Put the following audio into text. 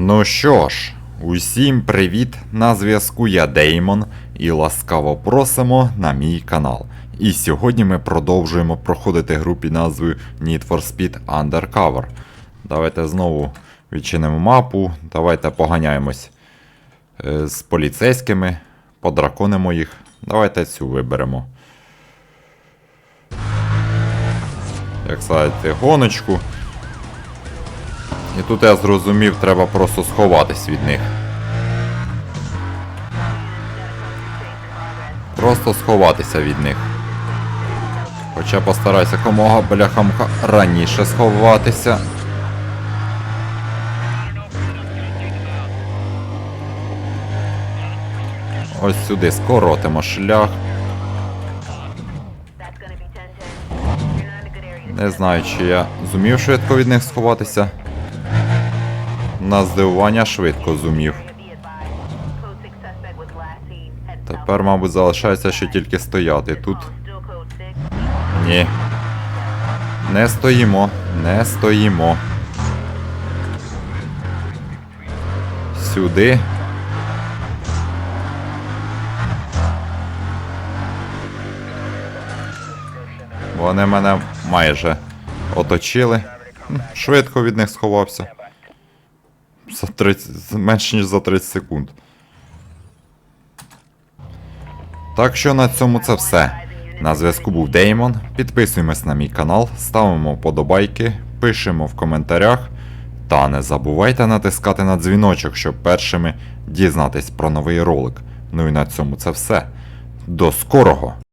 Ну що ж, усім привіт! На зв'язку я Деймон і ласкаво просимо на мій канал. І сьогодні ми продовжуємо проходити гру під назвою Need for Speed Undercover. Давайте знову відчинимо мапу, давайте поганяємось е, з поліцейськими, подраконимо їх. Давайте цю виберемо. Як сказати, гоночку. І тут я зрозумів, треба просто сховатись від них. Просто сховатися від них. Хоча постараюся якомога бляхамка раніше сховатися. Ось сюди скоротимо шлях. That's gonna be 10-10. You're not in a good area. Не знаю, чи я зумів швидко від них сховатися. На здивування швидко зумів. Be advised. Code 6 suspect was last seen. Head south. Тепер, мабуть, залишається ще тільки стояти тут. Still code 6. Ні. Не стоїмо, не стоїмо. Сюди. Вони мене майже оточили. Швидко від них сховався. За 30, менше ніж за 30 секунд. Так що на цьому це все. На зв'язку був Деймон. Підписуємось на мій канал, ставимо вподобайки, пишемо в коментарях. Та не забувайте натискати на дзвіночок, щоб першими дізнатись про новий ролик. Ну і на цьому це все. До скорого!